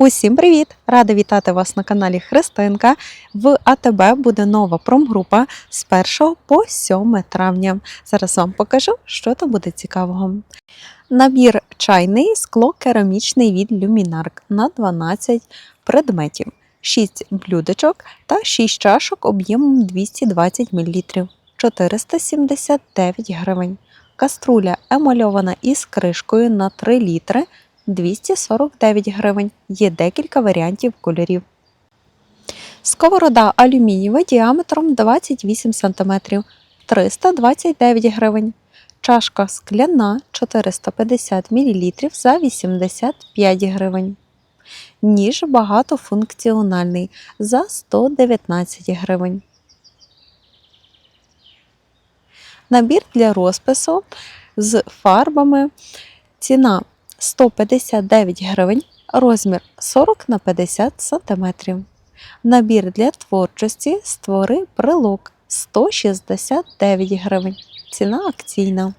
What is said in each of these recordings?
Усім привіт! Рада вітати вас на каналі Христинка. В АТБ буде нова промгрупа з 1 по 7 травня. Зараз вам покажу, що там буде цікавого. Набір чайний скло-керамічний від Luminark на 12 предметів, 6 блюдечок та 6 чашок об'ємом 220 мл, 479 гривень. Каструля емальована із кришкою на 3 літри 249 гривень. Є декілька варіантів кольорів. Сковорода алюмінієва діаметром 28 см 329 гривень. Чашка скляна 450 мл за 85 гривень. Ніж багатофункціональний за 119 гривень. Набір для розпису з фарбами. Ціна 159 гривень, розмір 40 на 50 см. Набір для творчості створи прилог 169 гривень. Ціна акційна.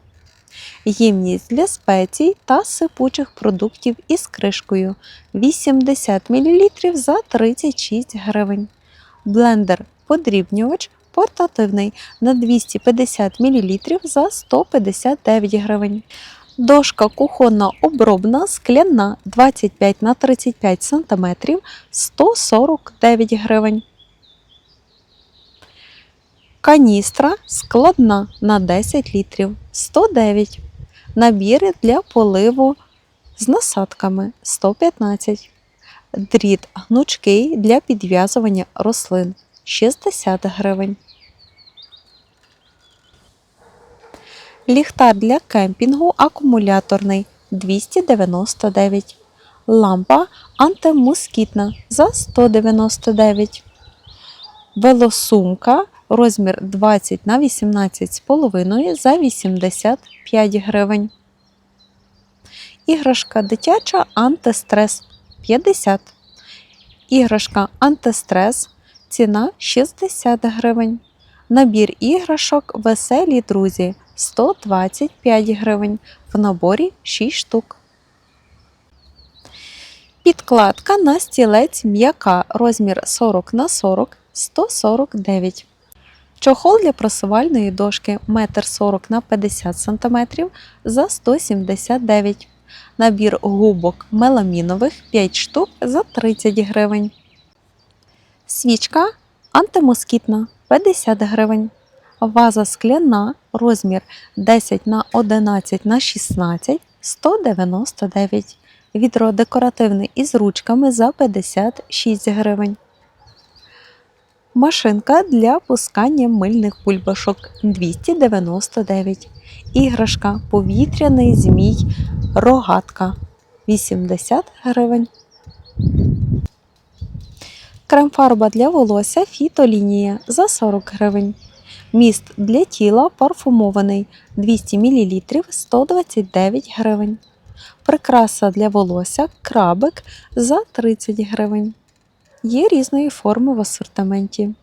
Ємність для спецій та сипучих продуктів із кришкою 80 мл за 36 гривень. Блендер подрібнювач портативний на 250 мл за 159 гривень. Дошка кухонна обробна скляна 25 на 35 см 149 гривень. Каністра складна на 10 літрів 109. Набіри для поливу з насадками 115. Дріт гнучкий для підв'язування рослин 60 гривень. Ліхтар для кемпінгу акумуляторний 299. Лампа антимоскітна за 199. Велосумка розмір 20 на 18,5 за 85 гривень. Іграшка дитяча антистрес 50. Іграшка антистрес ціна 60 гривень. Набір іграшок Веселі друзі 125 гривень. В наборі 6 штук. Підкладка на стілець м'яка розмір 40 на 40 149. Чохол для просувальної дошки 1,40 на 50 см за 179 Набір губок меламінових 5 штук за 30 гривень. Свічка антимоскітна 50 гривень. Ваза скляна розмір 10 на 11 на 16 199 Відро декоративне із ручками за 56 гривень. Машинка для пускання мильних бульбашок 299 Іграшка повітряний змій рогатка 80 гривень. Крем-фарба для волосся фітолінія за 40 гривень. Міст для тіла парфумований 200 мл 129 гривень. Прикраса для волосся крабик за 30 гривень. Є різної форми в асортименті.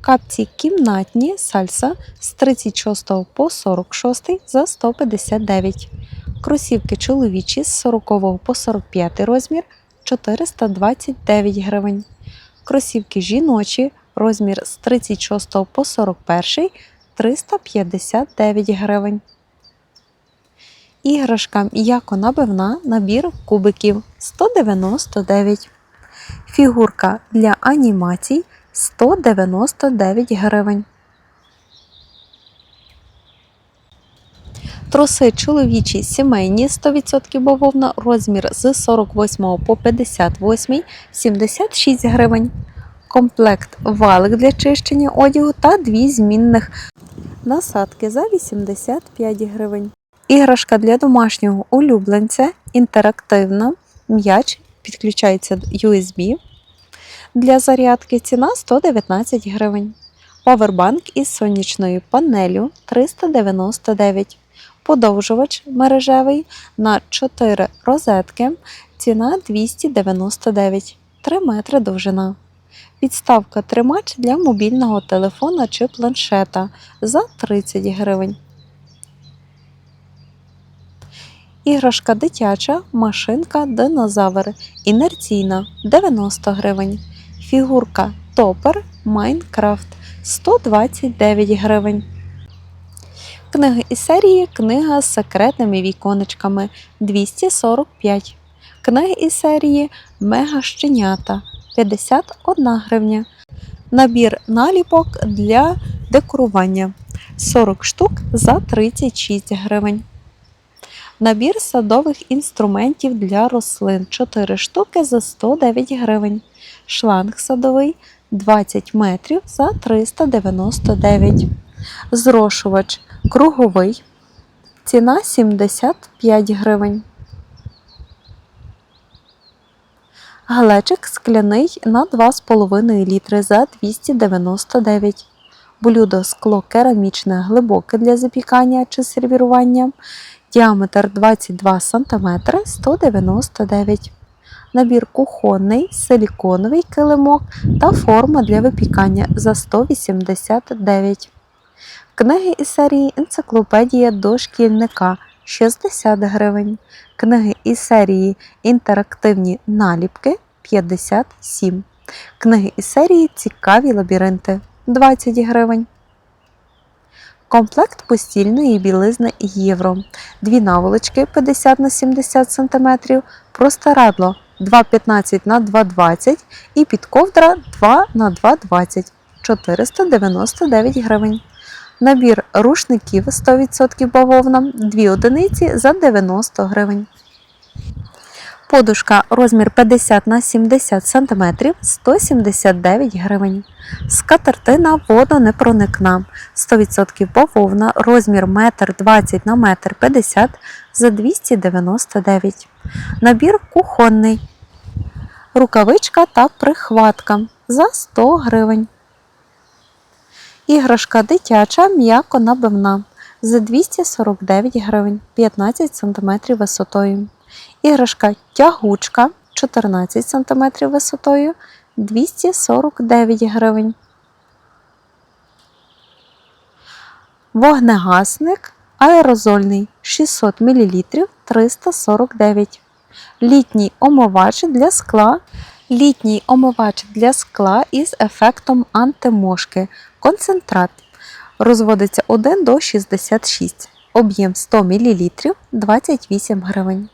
Капці кімнатні сальса з 36 по 46 за 159. Кросівки чоловічі з 40 по 45 розмір 429 гривень. Кросівки жіночі розмір з 36 по 41 359 гривень. Іграшка м'яко набивна набір кубиків 199. Фігурка для анімацій 199 гривень. Труси чоловічі сімейні 100% бавовна, розмір з 48 по 58 76 гривень. Комплект валик для чищення одягу та дві змінних насадки за 85 гривень. Іграшка для домашнього улюбленця інтерактивна. М'яч підключається USB. Для зарядки ціна 119 гривень. Павербанк із сонячною панелю 399 Подовжувач мережевий на 4 розетки. Ціна 299 3 метри довжина. Підставка тримач для мобільного телефона чи планшета за 30 гривень. Іграшка дитяча, машинка динозавр. Інерційна 90 гривень. Фігурка Топер Майнкрафт 129 гривень. Книги із серії Книга з секретними віконечками 245. Книги із серії Мега щенята 51 гривня. Набір наліпок для декорування 40 штук за 36 гривень. Набір садових інструментів для рослин 4 штуки за 109 гривень. Шланг садовий 20 метрів за 399. Зрошувач круговий. Ціна 75 гривень. Глечик скляний на 2,5 літри за 299. Блюдо скло керамічне глибоке для запікання чи сервірування. Діаметр 22 см 199. Набір кухонний, силіконовий килимок та форма для випікання за 189. Книги із серії Енциклопедія дошкільника 60 гривень. Книги із серії Інтерактивні наліпки 57. Книги із серії Цікаві лабіринти 20 гривень. Комплект постільної білизни євро. Дві наволочки 50 на 70 см, простирадло 2,15 на 2,20 і підковдра 2 на 2,20 499 гривень. Набір рушників 100% бавовна 2 одиниці за 90 гривень. Подушка розмір 50 на 70 см 179 гривень. Скатертина водонепроникна 100% бавовна, розмір 1,20 на 1,50 м за 299. Набір кухонний. Рукавичка та прихватка за 100 гривень. Іграшка дитяча м'яко набивна за 249 гривень 15 см висотою. Іграшка тягучка 14 см висотою 249 гривень. Вогнегасник аерозольний 600 мл 349 Літній омивач для скла. Літній омивач для скла із ефектом антимошки. Концентрат. Розводиться 1 до 66. Об'єм 100 мл 28 гривень.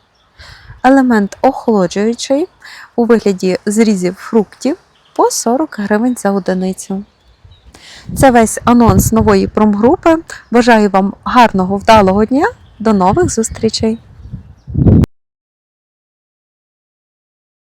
Елемент охолоджуючий у вигляді зрізів фруктів по 40 гривень за одиницю. Це весь анонс нової промгрупи. Бажаю вам гарного вдалого дня. До нових зустрічей!